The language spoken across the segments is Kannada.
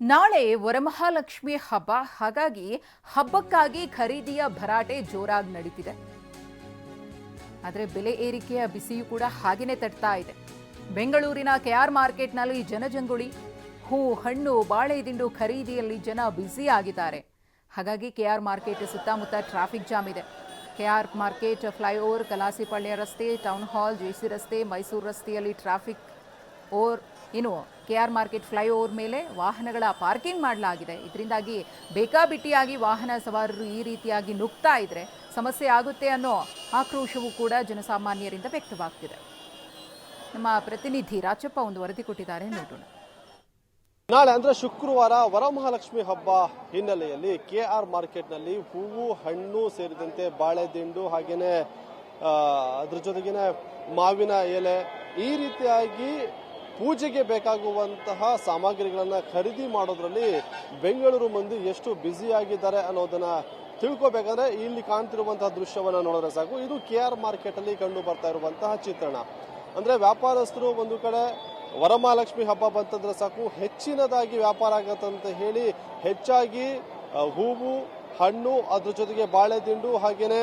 ನಾಳೆ ವರಮಹಾಲಕ್ಷ್ಮಿ ಹಬ್ಬ, ಹಾಗಾಗಿ ಹಬ್ಬಕ್ಕಾಗಿ ಖರೀದಿಯ ಭರಾಟೆ ಜೋರಾಗಿ ನಡೀತಿದೆ. ಆದರೆ ಬೆಲೆ ಏರಿಕೆಯ ಬಿಸಿಯೂ ಕೂಡ ಹಾಗೇನೆ ತಟ್ತಾ ಇದೆ. ಬೆಂಗಳೂರಿನ ಕೆಆರ್ ಮಾರ್ಕೆಟ್ನಲ್ಲಿ ಜನಜಂಗುಳಿ, ಹೂ, ಹಣ್ಣು ಬಾಳೆ ದಿಂಡು ಖರೀದಿಯಲ್ಲಿ ಜನ ಬ್ಯುಸಿ ಆಗಿದ್ದಾರೆ. ಹಾಗಾಗಿ ಕೆಆರ್ ಮಾರ್ಕೆಟ್ ಸುತ್ತಮುತ್ತ ಟ್ರಾಫಿಕ್ ಜಾಮ್ ಇದೆ. ಕೆಆರ್ ಮಾರ್ಕೆಟ್ ಫ್ಲೈಓವರ್ ಕಲಾಸಿಪಾಳ್ಯ ರಸ್ತೆ, ಟೌನ್ ಹಾಲ್ ಜೆಸಿ ರಸ್ತೆ, ಮೈಸೂರು ರಸ್ತೆಯಲ್ಲಿ ಟ್ರಾಫಿಕ್ ಓವರ್ ಇನ್ನು ಕೆಆರ್ ಮಾರ್ಕೆಟ್ ಫ್ಲೈಓವರ್ ಮೇಲೆ ವಾಹನಗಳ ಪಾರ್ಕಿಂಗ್ ಮಾಡಲಾಗಿದೆ. ಇದರಿಂದಾಗಿ ಬೇಕಾಬಿಟ್ಟಿಯಾಗಿ ವಾಹನ ಸವಾರರು ಈ ರೀತಿಯಾಗಿ ನುಗ್ತಾ ಇದ್ರೆ ಸಮಸ್ಯೆ ಆಗುತ್ತೆ ಅನ್ನೋ ಆಕ್ರೋಶವೂ ಕೂಡ ಜನಸಾಮಾನ್ಯರಿಂದ ವ್ಯಕ್ತವಾಗ್ತಿದೆ. ನಮ್ಮ ಪ್ರತಿನಿಧಿ ರಾಜಪ್ಪ ಒಂದು ವರದಿ ಕೊಟ್ಟಿದ್ದಾರೆ, ನೋಡೋಣ. ನಾಳೆ ಅಂದ್ರೆ ಶುಕ್ರವಾರ ವರಮಹಾಲಕ್ಷ್ಮಿ ಹಬ್ಬ ಹಿನ್ನೆಲೆಯಲ್ಲಿ ಕೆ ಆರ್ ಮಾರ್ಕೆಟ್ನಲ್ಲಿ ಹೂವು, ಹಣ್ಣು ಸೇರಿದಂತೆ ಬಾಳೆ, ದಿಂಡು ಹಾಗೇನೆ ಅದ್ರ ಜೊತೆಗಿನ ಮಾವಿನ ಎಲೆ ಈ ರೀತಿಯಾಗಿ ಪೂಜೆಗೆ ಬೇಕಾಗುವಂತಹ ಸಾಮಗ್ರಿಗಳನ್ನ ಖರೀದಿ ಮಾಡೋದ್ರಲ್ಲಿ ಬೆಂಗಳೂರು ಮಂದಿ ಎಷ್ಟು ಬ್ಯುಸಿ ಆಗಿದ್ದಾರೆ ಅನ್ನೋದನ್ನ ತಿಳ್ಕೊಬೇಕಂದ್ರೆ ಇಲ್ಲಿ ಕಾಣ್ತಿರುವಂತಹ ದೃಶ್ಯವನ್ನ ನೋಡಿದ್ರೆ ಸಾಕು. ಇದು ಕೆ ಆರ್ ಮಾರ್ಕೆಟ್ ಅಲ್ಲಿ ಕಂಡು ಬರ್ತಾ ಇರುವಂತಹ ಚಿತ್ರಣ. ಅಂದ್ರೆ ವ್ಯಾಪಾರಸ್ಥರು ಒಂದು ಕಡೆ ವರಮಹಾಲಕ್ಷ್ಮಿ ಹಬ್ಬ ಬಂತಂದ್ರೆ ಸಾಕು. ಹೆಚ್ಚಿನದಾಗಿ ವ್ಯಾಪಾರ ಆಗತ್ತಂತ ಹೇಳಿ ಹೆಚ್ಚಾಗಿ ಹೂವು ಹಣ್ಣು, ಅದ್ರ ಜೊತೆಗೆ ಬಾಳೆ ದಿಂಡು ಹಾಗೇನೆ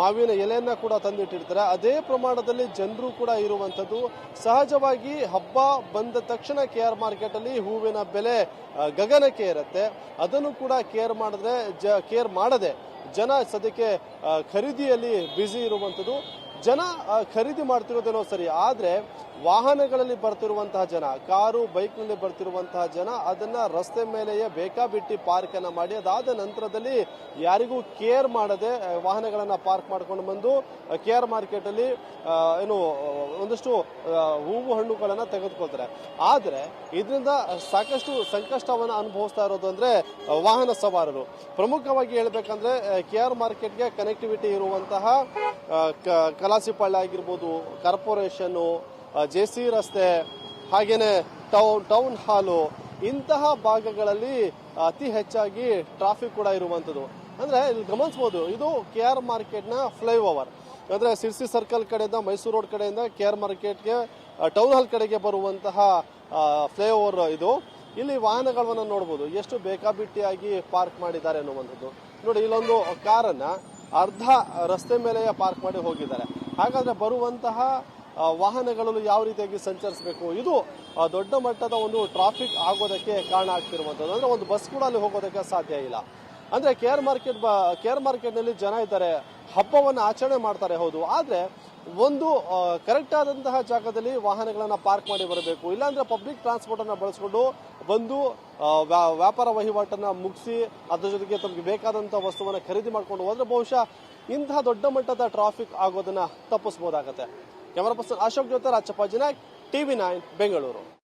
ಮಾವಿನ ಎಲೆಯನ್ನ ಕೂಡ ತಂದಿಟ್ಟಿರ್ತಾರೆ. ಅದೇ ಪ್ರಮಾಣದಲ್ಲಿ ಜನರು ಕೂಡ ಇರುವಂತದ್ದು ಸಹಜವಾಗಿ ಹಬ್ಬ ಬಂದ ತಕ್ಷಣ ಕೆ ಆರ್ ಮಾರ್ಕೆಟ್ ಅಲ್ಲಿ ಹೂವಿನ ಬೆಲೆ ಗಗನಕ್ಕೆ ಇರುತ್ತೆ ಅದನ್ನು ಕೂಡ ಕೇರ್ ಮಾಡಿದ್ರೆ ಕೇರ್ ಮಾಡದೆ ಜನ ಸದ್ಯಕ್ಕೆ ಖರೀದಿಯಲ್ಲಿ ಬ್ಯುಸಿ ಇರುವಂಥದ್ದು. ಜನ ಖರೀದಿ ಮಾಡ್ತಿರೋದೇನೋ ಸರಿ, ಆದ್ರೆ ವಾಹನಗಳಲ್ಲಿ ಬರ್ತಿರುವಂತಹ ಜನ, ಕಾರು, ಬೈಕ್ನಲ್ಲಿ ಬರ್ತಿರುವಂತಹ ಜನ, ಅದನ್ನ ರಸ್ತೆ ಮೇಲೆಯೇ ಬೇಕಾಬಿಟ್ಟಿ ಪಾರ್ಕ್ ಅನ್ನ ಮಾಡಿ, ಅದಾದ ನಂತರದಲ್ಲಿ ಯಾರಿಗೂ ಕೇರ್ ಮಾಡದೆ ವಾಹನಗಳನ್ನ ಪಾರ್ಕ್ ಮಾಡ್ಕೊಂಡು ಬಂದು ಕೇರ್ ಮಾರ್ಕೆಟ್ ಅಲ್ಲಿ ಏನು, ಒಂದಷ್ಟು ಹೂವು ಹಣ್ಣುಗಳನ್ನ ತೆಗೆದುಕೊಳ್ತಾರೆ. ಆದ್ರೆ ಇದರಿಂದ ಸಾಕಷ್ಟು ಸಂಕಷ್ಟವನ್ನ ಅನುಭವಿಸ್ತಾ ಇರೋದು ಅಂದ್ರೆ ವಾಹನ ಸವಾರರು. ಪ್ರಮುಖವಾಗಿ ಹೇಳ್ಬೇಕಂದ್ರೆ ಕೆ ಆರ್ ಮಾರ್ಕೆಟ್ಗೆ ಕನೆಕ್ಟಿವಿಟಿ ಇರುವಂತಹ ಕಲಾಸಿಪಾಳ್ಯ ಆಗಿರ್ಬೋದು, ಕಾರ್ಪೊರೇಷನು ಜೆ ಸಿ ರಸ್ತೆ, ಹಾಗೇನೆ ಟೌನ್ ಟೌನ್ ಹಾಲು, ಇಂತಹ ಭಾಗಗಳಲ್ಲಿ ಅತಿ ಹೆಚ್ಚಾಗಿ ಟ್ರಾಫಿಕ್ ಕೂಡ ಇರುವಂಥದ್ದು. ಅಂದರೆ ಇಲ್ಲಿ ಗಮನಿಸ್ಬೋದು, ಇದು ಕೆ ಆರ್ ಮಾರ್ಕೆಟ್ನ ಫ್ಲೈಓವರ್ ಅಂದರೆ ಸಿರ್ಸಿ ಸರ್ಕಲ್ ಕಡೆಯಿಂದ ಮೈಸೂರು ರೋಡ್ ಕಡೆಯಿಂದ ಕೆ ಆರ್ ಮಾರ್ಕೆಟ್ಗೆ ಟೌನ್ ಹಾಲ್ ಕಡೆಗೆ ಬರುವಂತಹ ಫ್ಲೈಓವರ್ ಇದು. ಇಲ್ಲಿ ವಾಹನಗಳನ್ನು ನೋಡ್ಬೋದು, ಎಷ್ಟು ಬೇಕಾಬಿಟ್ಟಿಯಾಗಿ ಪಾರ್ಕ್ ಮಾಡಿದ್ದಾರೆ ಅನ್ನುವಂಥದ್ದು. ನೋಡಿ, ಇಲ್ಲೊಂದು ಕಾರನ್ನು ಅರ್ಧ ರಸ್ತೆ ಮೇಲೆಯೇ ಪಾರ್ಕ್ ಮಾಡಿ ಹೋಗಿದ್ದಾರೆ. ಹಾಗಾದ್ರೆ ಬರುವಂತಹ ವಾಹನಗಳನ್ನು ವಾಹನಗಳು ಯಾವ ರೀತಿಯಾಗಿ ಸಂಚರಿಸಬೇಕು? ಇದು ದೊಡ್ಡ ಮಟ್ಟದ ಒಂದು ಟ್ರಾಫಿಕ್ ಆಗೋದಕ್ಕೆ ಕಾರಣ ಆಗ್ತಿರುವಂಥದ್ದು ಅಂದ್ರೆ ಒಂದು ಬಸ್ ಕೂಡ ಅಲ್ಲಿ ಹೋಗೋದಕ್ಕೆ ಸಾಧ್ಯ ಇಲ್ಲ. ಅಂದ್ರೆ K R market K R ಮಾರ್ಕೆಟ್ನಲ್ಲಿ ಜನ ಇದ್ದಾರೆ, ಹಬ್ಬವನ್ನು ಆಚರಣೆ ಮಾಡ್ತಾರೆ, ಹೌದು. ಆದ್ರೆ ಒಂದು ಕರೆಕ್ಟ್ ಆದಂತಹ ಜಾಗದಲ್ಲಿ ವಾಹನಗಳನ್ನು ಪಾರ್ಕ್ ಮಾಡಿ ಬರಬೇಕು. ಇಲ್ಲಾಂದ್ರೆ ಪಬ್ಲಿಕ್ ಟ್ರಾನ್ಸ್ಪೋರ್ಟ್ ಅನ್ನು ಬಳಸಿಕೊಂಡು ಬಂದು ವ್ಯಾ- ವ್ಯಾಪಾರ ವಹಿವಾಟನ್ನ ಮುಗಿಸಿ, ಅದ್ರ ಜೊತೆಗೆ ತಮಗೆ ಬೇಕಾದಂತಹ ವಸ್ತುವನ್ನ ಖರೀದಿ ಮಾಡಿಕೊಂಡು ಹೋದ್ರೆ ಬಹುಶಃ ಇಂತಹ ದೊಡ್ಡ ಮಟ್ಟದ ಟ್ರಾಫಿಕ್ ಆಗೋದನ್ನ ತಪ್ಪಿಸಬಹುದಾಗತ್ತೆ ಕ್ಯಾಮರಾ ಪರ್ಸನ್ ಅಶೋಕ್ ಜೊತೆ ರಾಜಪ್ಪ ಟಿವಿ ನೈನ್ ಬೆಂಗಳೂರು